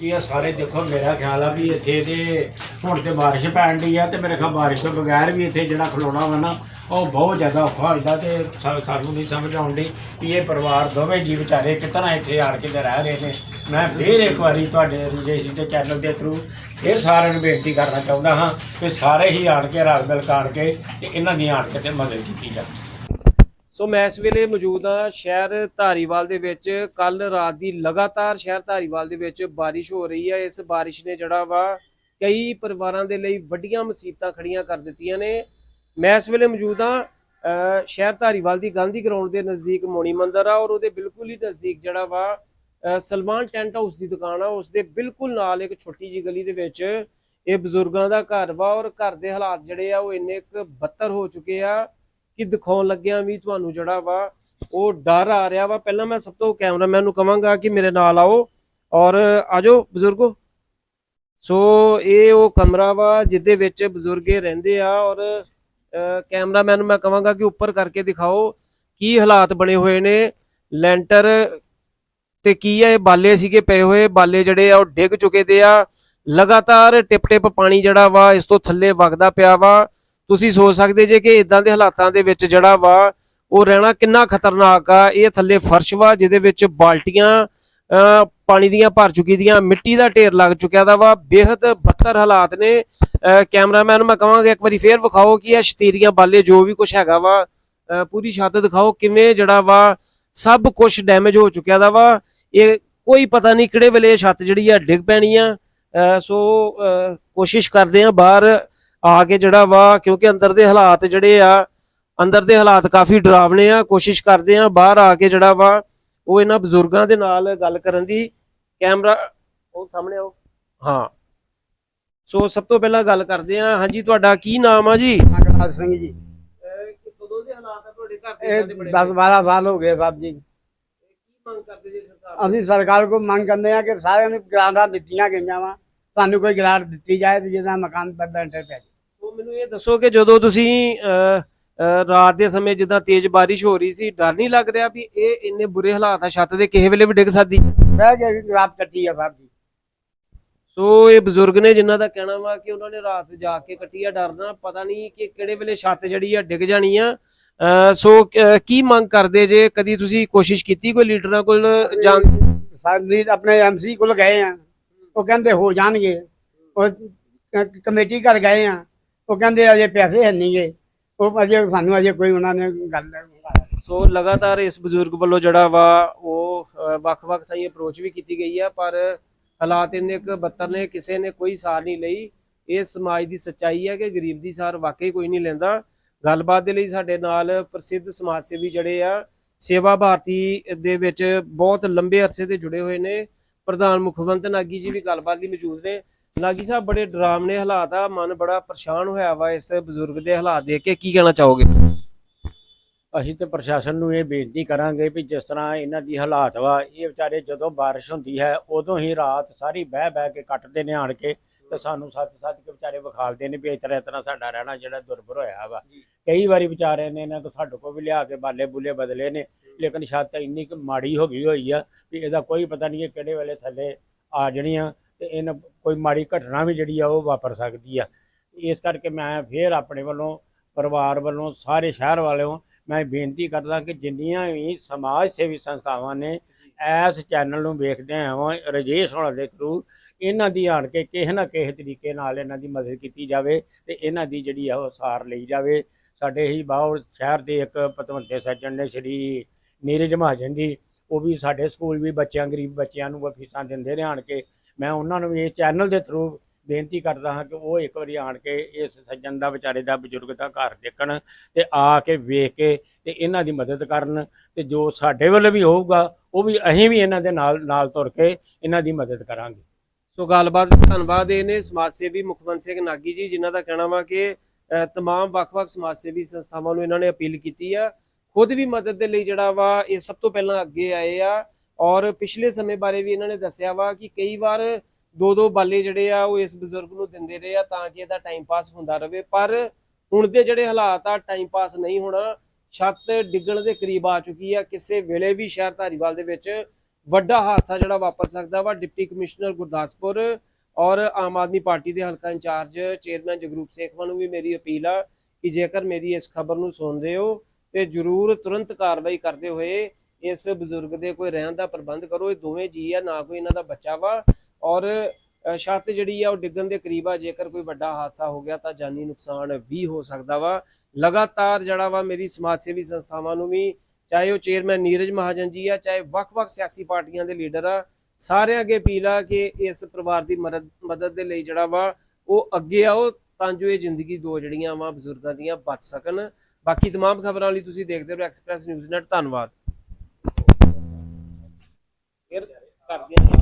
ਜੀ ਇਹ ਸਾਰੇ ਦੇਖੋ, ਮੇਰਾ ਖਿਆਲ ਆ ਵੀ ਇੱਥੇ ਤੇ ਹੁਣ ਤੇ ਬਾਰਿਸ਼ ਪੈਣ ਦੀ ਆ ਤੇ ਮੇਰੇ ਖਿਆਲ ਬਾਰਿਸ਼ ਤੋਂ ਬਗੈਰ ਵੀ ਇੱਥੇ ਜਿਹੜਾ ਖਲੋਣਾ ਵਾ ਨਾ, ਉਹ ਬਹੁਤ ਜ਼ਿਆਦਾ ਔਖਾ ਹੋ ਜਾਂਦਾ ਤੇ ਸਾ- ਸਾਨੂੰ ਨਹੀਂ ਸਮਝ ਆਉਂਦੀ ਕਿ ਇਹ ਪਰਿਵਾਰ ਦੋਵੇਂ ਜੀ ਵਿਚਾਰੇ ਕਿਤਨਾ ਇੱਥੇ ਆਣ ਕੇ ਤੇ ਰਹਿ ਰਹੇ ਨੇ। ਮੈਂ ਫੇਰ ਇੱਕ ਵਾਰੀ ਤੁਹਾਡੇ ਰਜੇਸ਼ ਦੇ ਚੈਨਲ ਦੇ ਥਰੂ ਫੇਰ ਸਾਰਿਆਂ ਨੂੰ ਬੇਨਤੀ ਕਰਨਾ ਚਾਹੁੰਦਾ ਹਾਂ ਕਿ ਸਾਰੇ ਹੀ ਆਣ ਕੇ ਰਲ ਮਿਲ ਕੇ ਆਣ ਕੇ ਤੇ ਇਹਨਾਂ ਦੀ ਆਣ ਕੇ ਤੇ ਮਦਦ ਕੀਤੀ ਜਾਵੇ। ਸੋ ਮੈਂ ਇਸ ਵੇਲੇ ਮੌਜੂਦ ਹਾਂ ਸ਼ਹਿਰ ਧਾਰੀਵਾਲ ਦੇ ਵਿੱਚ। ਕੱਲ ਰਾਤ ਦੀ ਲਗਾਤਾਰ ਸ਼ਹਿਰ ਧਾਰੀਵਾਲ ਦੇ ਵਿੱਚ ਬਾਰਿਸ਼ ਹੋ ਰਹੀ ਹੈ। ਇਸ ਬਾਰਿਸ਼ ਨੇ ਜਿਹੜਾ ਵਾ ਕਈ ਪਰਿਵਾਰਾਂ ਦੇ ਲਈ ਵੱਡੀਆਂ ਮੁਸੀਬਤਾਂ ਖੜੀਆਂ ਕਰ ਦਿੱਤੀਆਂ ਨੇ। ਮੈਂ ਇਸ ਵੇਲੇ ਮੌਜੂਦ ਹਾਂ ਸ਼ਹਿਰ ਧਾਰੀਵਾਲ ਦੀ ਗਾਂਧੀ ਗਰਾਊਂਡ ਦੇ ਨਜ਼ਦੀਕ ਮੋਣੀ ਮੰਦਰ ਆ ਔਰ ਉਹਦੇ ਬਿਲਕੁਲ ਹੀ ਨਜ਼ਦੀਕ ਜਿਹੜਾ ਵਾ ਸਲਮਾਨ ਟੈਂਟ ਹਾਊਸ ਦੀ ਦੁਕਾਨ ਆ। ਉਸ ਦੇ ਬਿਲਕੁਲ ਨਾਲ ਇੱਕ ਛੋਟੀ ਜੀ ਗਲੀ ਦੇ ਵਿੱਚ ਇਹ ਬਜ਼ੁਰਗਾਂ ਦਾ ਘਰ ਵਾ ਔਰ ਘਰ ਦੇ ਹਾਲਾਤ ਜਿਹੜੇ ਆ ਉਹ ਇੰਨੇ ਕੁ ਬੱਤਰ ਹੋ ਚੁੱਕੇ ਆ ਕਿ ਦਿਖਾਉਣ ਲੱਗਿਆਂ ਵੀ ਤੁਹਾਨੂੰ ਜਿਹੜਾ ਵਾ, ਉਹ ਡਰ ਆ ਰਿਹਾ ਵਾ। ਪਹਿਲਾਂ ਮੈਂ ਸਭ ਤੋਂ ਕੈਮਰਾਮੈਨ ਨੂੰ ਕਵਾਂਗਾ ਕਿ ਮੇਰੇ ਨਾਲ ਆਓ ਔਰ ਆਜੋ ਬਜ਼ੁਰਗੋ। ਸੋ ਇਹ ਉਹ ਕਮਰਾ ਵਾ ਜਿਹਦੇ ਵਿੱਚ ਬਜ਼ੁਰਗੇ ਰਹਿੰਦੇ ਆ ਔਰ ਕੈਮਰਾਮੈਨ ਨੂੰ ਮੈਂ ਕਵਾਂਗਾ ਕਿ ਉੱਪਰ ਕਰਕੇ ਦਿਖਾਓ ਕੀ ਹਾਲਾਤ ਬਣੇ ਹੋਏ ਨੇ। ਲੈਂਟਰ ਤੇ ਕੀ ਆ, ਇਹ ਬਾਲੇ ਸੀਗੇ ਪਏ ਹੋਏ। ਬਾਲੇ ਜਿਹੜੇ ਆ, ਉਹ ਡਿੱਗ ਚੁੱਕੇ ਦੇ ਆ। ਲਗਾਤਾਰ ਟਿਪ ਟਿਪ ਪਾਣੀ ਜਿਹੜਾ ਵਾ ਇਸ ਤੋਂ ਥੱਲੇ ਵਗਦਾ ਪਿਆ ਵਾ। ਤੁਸੀਂ ਸੋਚ ਸਕਦੇ ਜੇ ਕਿ ਇਦਾਂ ਦੇ ਹਾਲਾਤਾਂ ਦੇ ਵਿੱਚ ਜਿਹੜਾ ਵਾ ਉਹ ਰਹਿਣਾ ਕਿੰਨਾ ਖਤਰਨਾਕ ਆ ਇਹ ਥੱਲੇ ਫਰਸ਼ ਵਾ ਜਿਹਦੇ ਵਿੱਚ ਬਾਲਟੀਆਂ ਅਹ, ਪਾਣੀ ਦੀਆਂ ਭਰ ਚੁੱਕੀ ਦੀਆਂ ਮਿੱਟੀ ਦਾ ਢੇਰ ਲੱਗ ਚੁੱਕਿਆ ਦਾ ਵਾ ਬੇहद ਬੱਤਰ ਹਾਲਾਤ ਨੇ। ਕੈਮਰਾਮੈਨ ਮੈਂ ਕਹਾਂਗਾ ਇੱਕ ਵਾਰੀ ਫੇਰ ਵਿਖਾਓ ਕਿ ਇਹ ਸ਼ਤੀਰੀਆਂ ਬਾਲੇ ਜੋ ਵੀ ਕੁਝ ਹੈਗਾ ਵਾ ਅਹ, ਪੂਰੀ ਛੱਤ ਦਿਖਾਓ ਕਿਵੇਂ ਜਿਹੜਾ ਵਾ ਸਭ ਕੁਝ ਡੈਮੇਜ ਹੋ ਚੁੱਕਿਆ ਦਾ ਵਾ। ਇਹ ਕੋਈ ਪਤਾ ਨਹੀਂ ਕਿਹੜੇ ਵੇਲੇ ਇਹ ਛੱਤ ਜਿਹੜੀ ਆ ਡਿੱਗ ਪੈਣੀ ਆ। ਸੋ ਅਹ, ਕੋਸ਼ਿਸ਼ ਕਰਦੇ ਆ ਬਾਹਰ ਆ ਕੇ ਜਿਹੜਾ ਵਾ ਕਿਉਂਕਿ ਅੰਦਰ ਦੇ ਹਾਲਾਤ ਜਿਹੜੇ ਆ ਅੰਦਰ ਦੇ ਹਾਲਾਤ ਕਾਫੀ ਡਰਾਵਨੇ ਆ ਕੋਸ਼ਿਸ਼ ਕਰਦੇ ਆ ਬਾਹਰ ਆ ਕੇ ਜਿਹੜਾ ਵਾ ਉਹ ਇਹਨਾਂ ਬਜ਼ੁਰਗਾਂ ਦੇ ਨਾਲ ਗੱਲ ਕਰਨ ਦੀ ਕੈਮਰਾ ਉਹ ਸਾਹਮਣੇ ਆਓ। ਹਾਂ। ਸੋ ਸਭ ਤੋਂ ਪਹਿਲਾਂ ਗੱਲ ਕਰਦੇ ਆ ਹਾਂਜੀ ਤੁਹਾਡਾ ਕੀ ਨਾਮ ਆ ਜੀ? ਅਗਨਾਥ ਸਿੰਘ ਜੀ। ਕਦੋਂ ਦੇ ਹਾਲਾਤ ਆ ਤੁਹਾਡੇ ਘਰ ਇਹ 10 12 ਸਾਲ ਹੋ ਗਏ ਸਾਹਿਬ ਜੀ। ਕਰਦੇ ਅਸੀਂ ਸਰਕਾਰ ਕੋਲ ਮੰਗ ਕਰਨੇ ਆ ਕਿ ਸਾਰਿਆਂ ਨੂੰ ਗ੍ਰਾਂਟਾਂ ਦਿੱਤੀਆਂ ਗਈਆਂ ਵਾ। ਸਾਨੂੰ ਕੋਈ ਗ੍ਰਾਂਟ ਦਿੱਤੀ ਜਾਏ ਤੇ ਜਿਹਦਾ ਮਕਾਨ ਬੈਂਟਰ ਪੈ ਜਾਏ ਮੈਨੂੰ ਇਹ ਦੱਸੋ ਕਿ ਜਦੋਂ ਤੁਸੀਂ ਰਾਤ ਦੇ ਸਮੇਂ ਜਿੱਦਾਂ ਤੇਜ਼ ਬਾਰਿਸ਼ ਹੋ ਰਹੀ ਸੀ ਡਰ ਨਹੀਂ ਲੱਗ ਰਿਹਾ ਵੀ ਇਹ ਇੰਨੇ ਬੁਰੇ ਹਾਲਾਤ ਆ ਛੱਤ ਦੇ ਕਿਸੇ ਵੇਲੇ ਵੀ ਡਿੱਗ ਸਕਦੀ? ਕੇ ਅਸੀਂ ਰਾਤ ਕੱਟੀ ਆ ਸਾਹਿਬ ਜੀ ਸੋ ਇਹ ਬਜ਼ੁਰਗ ਨੇ ਜਿਨ੍ਹਾਂ ਦਾ ਕਹਿਣਾ ਵਾ ਕਿ ਉਹਨਾਂ ਨੇ ਰਾਤ ਜਾ ਕੇ ਕੱਟੀ ਆ ਡਰਨਾ ਪਤਾ ਨਹੀਂ ਕਿ ਕਿਹੜੇ ਵੇਲੇ ਛੱਤ ਜਿਹੜੀ ਆ ਡਿੱਗ ਜਾਣੀ ਆ। ਸੋ ਕੀ ਮੰਗ ਕਰਦੇ ਜੇ? ਕਦੀ ਤੁਸੀਂ ਕੋਸ਼ਿਸ਼ ਕੀਤੀ ਕੋਈ ਲੀਡਰਾਂ ਕੋਲ ਜਾਣ ਸਾਡੀ ਆਪਣੇ ਐਮਸੀ ਕੋਲ ਗਏ ਆ। ਉਹ ਕਹਿੰਦੇ ਹੋ ਜਾਣਗੇ। ਉਹ ਕਮੇਟੀ ਘਰ ਗਏ ਆ। ਉਹ ਕਹਿੰਦੇ ਅਜੇ ਪੈਸੇ ਹੈ ਨਹੀਂਗੇ ਉਹ ਅਜੇ ਸਾਨੂੰ ਅਜੇ ਕੋਈ ਉਹਨਾਂ ਨੇ ਗੱਲ ਸੋ ਲਗਾਤਾਰ ਇਸ ਬਜ਼ੁਰਗ ਵੱਲੋਂ ਜਿਹੜਾ ਵਾ, ਉਹ ਵੱਖ-ਵੱਖ ਥਾਈਂ ਅਪਰੋਚ ਵੀ ਕੀਤੀ ਗਈ ਆ, ਪਰ ਹਾਲਾਤ ਇੰਨੇ ਕੁ ਬੱਤਰ ਨੇ, ਕਿਸੇ ਨੇ ਕੋਈ ਸਾਰ ਨਹੀਂ ਲਈ। ਇਹ ਸਮਾਜ ਦੀ ਸੱਚਾਈ ਹੈ ਕਿ ਗਰੀਬ ਦੀ ਸਾਰ ਵਾਕਈ ਕੋਈ ਨਹੀਂ ਲੈਂਦਾ। ਗੱਲਬਾਤ ਦੇ ਲਈ ਸਾਡੇ ਨਾਲ ਪ੍ਰਸਿੱਧ ਸਮਾਜ ਸੇਵੀ ਜਿਹੜੇ ਆ, ਸੇਵਾ ਭਾਰਤੀ ਦੇ ਵਿੱਚ ਬਹੁਤ ਲੰਬੇ ਅਰਸੇ ਦੇ ਜੁੜੇ ਹੋਏ ਨੇ। ਪ੍ਰਧਾਨ ਮੁਖਵੰਤ ਨਾਗੀ ਜੀ ਵੀ ਗੱਲਬਾਤ ਲਈ ਮੌਜੂਦ ਨੇ। ਨਾਗੀ ਸਾਹਿਬ ਬੜੇ ਡਰਾਵਨੇ ਹਾਲਾਤ ਆ। ਮਨ ਬੜਾ ਪਰੇਸ਼ਾਨ ਹੋਇਆ ਵਾ ਇਸ ਬਜ਼ੁਰਗ ਦੇ ਹਾਲਾਤ ਦੇਖ ਕੇ। ਕੀ ਕਹਿਣਾ ਚਾਹੋਗੇ? ਅਸੀਂ ਤੇ ਪ੍ਰਸ਼ਾਸਨ ਨੂੰ ਇਹ ਬੇਨਤੀ ਕਰਾਂਗੇ ਵੀ ਜਿਸ ਤਰ੍ਹਾਂ ਇਹਨਾਂ ਦੀ ਹਾਲਾਤ ਵਾ ਇਹ ਵਿਚਾਰੇ ਜਦੋਂ ਬਾਰਿਸ਼ ਹੁੰਦੀ ਹੈ ਉਦੋਂ ਹੀ ਰਾਤ ਸਾਰੀ ਬਹਿ ਬਹਿ ਕੇ ਕੱਟਦੇ ਨੇ ਆਣ ਕੇ ਤੇ ਸਾਨੂੰ ਸੱਚ ਸੱਚ ਕੇ ਵਿਚਾਰੇ ਵਿਖਾਲਦੇ ਨੇ ਵੀ ਇਸ ਤਰ੍ਹਾਂ ਸਾਡਾ ਰਹਿਣਾ ਜਿਹੜਾ ਦੁਰਭਰ ਹੋਇਆ ਵਾ। ਕਈ ਵਾਰੀ ਵਿਚਾਰੇ ਨੇ ਇਹਨਾਂ ਤੋਂ ਸਾਡੇ ਕੋਲ ਵੀ ਲਿਆ ਕੇ ਬਾਲੇ ਬੁਲੇ ਬਦਲੇ ਨੇ ਲੇਕਿਨ ਛੱਤ ਇੰਨੀ ਕੁ ਮਾੜੀ ਹੋ ਗਈ ਹੋਈ ਆ ਵੀ ਇਹਦਾ ਕੋਈ ਪਤਾ ਨਹੀਂ ਕਿਹੜੇ ਵੇਲੇ ਥੱਲੇ ਆ ਜਣੀਆਂ। ਤੇ ਇਹਨਾਂ ਕੋਈ ਮਾੜੀ ਘਟਨਾ ਵੀ ਜਿਹੜੀ ਆ ਉਹ ਵਾਪਰ ਸਕਦੀ ਆ। ਇਸ ਕਰਕੇ ਮੈਂ ਫੇਰ ਆਪਣੇ ਵੱਲੋਂ, ਪਰਿਵਾਰ ਵੱਲੋਂ, ਸਾਰੇ ਸ਼ਹਿਰ ਵਾਲਿਆਂ ਮੈਂ ਬੇਨਤੀ ਕਰਦਾ ਕਿ ਜਿੰਨੀਆਂ ਵੀ ਸਮਾਜ ਸੇਵੀ ਸੰਸਥਾਵਾਂ ਨੇ ਇਸ ਚੈਨਲ ਨੂੰ ਵੇਖਦੇ ਹਾਂ, ਰਜੇਸ਼ ਹੋਣਾ ਦੇ ਥਰੂ ਇਹਨਾਂ ਦੀ ਆਣ ਕੇ ਕਿਸੇ ਨਾ ਕਿਸੇ ਤਰੀਕੇ ਨਾਲ ਇਹਨਾਂ ਦੀ ਮਦਦ ਕੀਤੀ ਜਾਵੇ ਤੇ ਇਹਨਾਂ ਦੀ ਜਿਹੜੀ ਆ ਉਹ ਸਾਰ ਲਈ ਜਾਵੇ। ਸਾਡੇ ਹੀ ਬਾਹਰ ਸ਼ਹਿਰ ਦੇ ਇੱਕ ਪਤਵੰਤੇ ਸੱਜਣ ਨੇ ਸ਼੍ਰੀ ਨੀਰਜ ਮਹਾਜਨ ਜੀ, ਉਹ ਵੀ ਸਾਡੇ ਸਕੂਲ ਵੀ ਬੱਚਿਆਂ, ਗਰੀਬ ਬੱਚਿਆਂ ਨੂੰ ਫੀਸਾਂ ਦਿੰਦੇ ਨੇ ਆਣ ਕੇ। ਮੈਂ ਉਹਨਾਂ ਨੂੰ ਵੀ ਇਸ ਚੈਨਲ ਦੇ ਥਰੂ ਬੇਨਤੀ ਕਰਦਾ ਹਾਂ ਕਿ ਉਹ ਇੱਕ ਵਾਰੀ ਆਣ ਕੇ ਇਸ ਸੱਜਣ ਦਾ ਵਿਚਾਰੇ ਦਾ ਬਜ਼ੁਰਗ ਦਾ ਘਰ ਦੇਖਣ ਤੇ ਆ ਕੇ ਵੇਖ ਕੇ ਤੇ ਇਹਨਾਂ ਦੀ ਮਦਦ ਕਰਨ ਤੇ ਜੋ ਸਾਡੇ ਵੱਲ ਵੀ ਹੋਊਗਾ ਉਹ ਵੀ ਅਸੀਂ ਵੀ ਇਹਨਾਂ ਦੇ ਨਾਲ ਨਾਲ ਤੁਰ ਕੇ ਇਹਨਾਂ ਦੀ ਮਦਦ ਕਰਾਂਗੇ। ਸੋ ਗੱਲਬਾਤ ਧੰਨਵਾਦ ਇਹ ਨੇ ਸਮਾਜ ਸੇਵੀ ਮੁਖਵੰਤ ਸਿੰਘ ਨਾਗੀ ਜੀ ਜਿਨ੍ਹਾਂ ਦਾ ਕਹਿਣਾ ਵਾ ਕਿ ਅਹ, ਤਮਾਮ ਵੱਖ-ਵੱਖ ਸਮਾਜ ਸੇਵੀ ਸੰਸਥਾਵਾਂ ਨੂੰ ਇਹਨਾਂ ਨੇ ਅਪੀਲ ਕੀਤੀ ਆ। ਖੁਦ ਵੀ ਮਦਦ ਦੇ ਲਈ ਜਿਹੜਾ ਵਾ ਇਹ ਸਭ ਤੋਂ ਪਹਿਲਾਂ ਅੱਗੇ ਆਏ ਆ। ਔਰ ਪਿਛਲੇ ਸਮੇਂ ਬਾਰੇ ਵੀ ਇਹਨਾਂ ਨੇ ਦੱਸਿਆ ਵਾ ਕਿ ਕਈ ਵਾਰ ਦੋ ਦੋ ਬਾਲੇ ਜਿਹੜੇ ਆ ਉਹ ਇਸ ਬਜ਼ੁਰਗ ਨੂੰ ਦਿੰਦੇ ਰਹੇ ਆ ਤਾਂ ਕਿ ਇਹਦਾ ਟਾਈਮ ਪਾਸ ਹੁੰਦਾ ਰਹੇ ਪਰ ਹੁਣ ਦੇ ਜਿਹੜੇ ਹਾਲਾਤ ਆ ਟਾਈਮ ਪਾਸ ਨਹੀਂ ਹੋਣਾ, ਛੱਤ ਡਿੱਗਣ ਦੇ ਕਰੀਬ ਆ ਚੁੱਕੀ ਆ। ਕਿਸੇ ਵੇਲੇ ਵੀ ਸ਼ਹਿਰ ਧਾਰੀਵਾਲ ਦੇ ਵਿੱਚ ਵੱਡਾ ਹਾਦਸਾ ਜਿਹੜਾ ਵਾਪਰ ਸਕਦਾ ਵਾ, ਡਿਪਟੀ ਕਮਿਸ਼ਨਰ ਗੁਰਦਾਸਪੁਰ ਔਰ ਆਮ ਆਦਮੀ ਪਾਰਟੀ ਦੇ ਹਲਕਾ ਇੰਚਾਰਜ ਚੇਅਰਮੈਨ ਜਗਰੂਪ ਸੇਖਵਾਂ ਨੂੰ ਵੀ ਮੇਰੀ ਅਪੀਲ ਆ ਕਿ ਜੇਕਰ ਮੇਰੀ ਇਸ ਖਬਰ ਨੂੰ ਸੁਣਦੇ ਹੋ ਤੇ ਜਰੂਰ ਤੁਰੰਤ ਕਾਰਵਾਈ ਕਰਦੇ ਹੋਏ ਇਸ ਬਜ਼ੁਰਗ ਦੇ ਕੋਈ ਰਹਿਣ ਦਾ ਪ੍ਰਬੰਧ ਕਰੋ ਇਹ ਦੋਵੇਂ ਜੀ ਆ ਨਾ ਕੋਈ ਇਹਨਾਂ ਦਾ ਬੱਚਾ ਵਾ ਔਰ ਅ, ਛੱਤ ਜਿਹੜੀ ਆ ਉਹ ਡਿੱਗਣ ਦੇ ਕਰੀਬ ਆ ਜੇਕਰ ਕੋਈ ਵੱਡਾ ਹਾਦਸਾ ਹੋ ਗਿਆ ਤਾਂ ਜਾਨੀ ਨੁਕਸਾਨ ਵੀ ਹੋ ਸਕਦਾ ਵਾ ਲਗਾਤਾਰ ਜਿਹੜਾ ਵਾ ਮੇਰੀ ਸਮਾਜ ਸੇਵੀ ਸੰਸਥਾਵਾਂ ਨੂੰ ਵੀ ਚਾਹੇ ਉਹ ਚੇਅਰਮੈਨ ਨੀਰਜ ਮਹਾਜਨ ਜੀ ਆ ਚਾਹੇ ਵੱਖ-ਵੱਖ ਸਿਆਸੀ ਪਾਰਟੀਆਂ ਦੇ ਲੀਡਰ ਆ ਸਾਰਿਆਂ ਅੱਗੇ ਅਪੀਲ ਆ ਕਿ ਇਸ ਪਰਿਵਾਰ ਦੀ ਮਦਦ ਮਦਦ ਦੇ ਲਈ ਜਿਹੜਾ ਵਾ ਉਹ ਅੱਗੇ ਆਓ ਤਾਂ ਜੋ ਇਹ ਜ਼ਿੰਦਗੀ ਦੋ ਜਿਹੜੀਆਂ ਵਾ ਬਜ਼ੁਰਗਾਂ ਦੀਆਂ ਬਚ ਸਕਣ ਬਾਕੀ तमाम ਖਬਰਾਂ ਲਈ ਤੁਸੀਂ ਦੇਖਦੇ ਰਹੋ ਐਕਸਪ੍ਰੈਸ ਨਿਊਜ਼ ਨੈਟ ਧੰਨਵਾਦ ਕਰਦੇ ਹਾਂ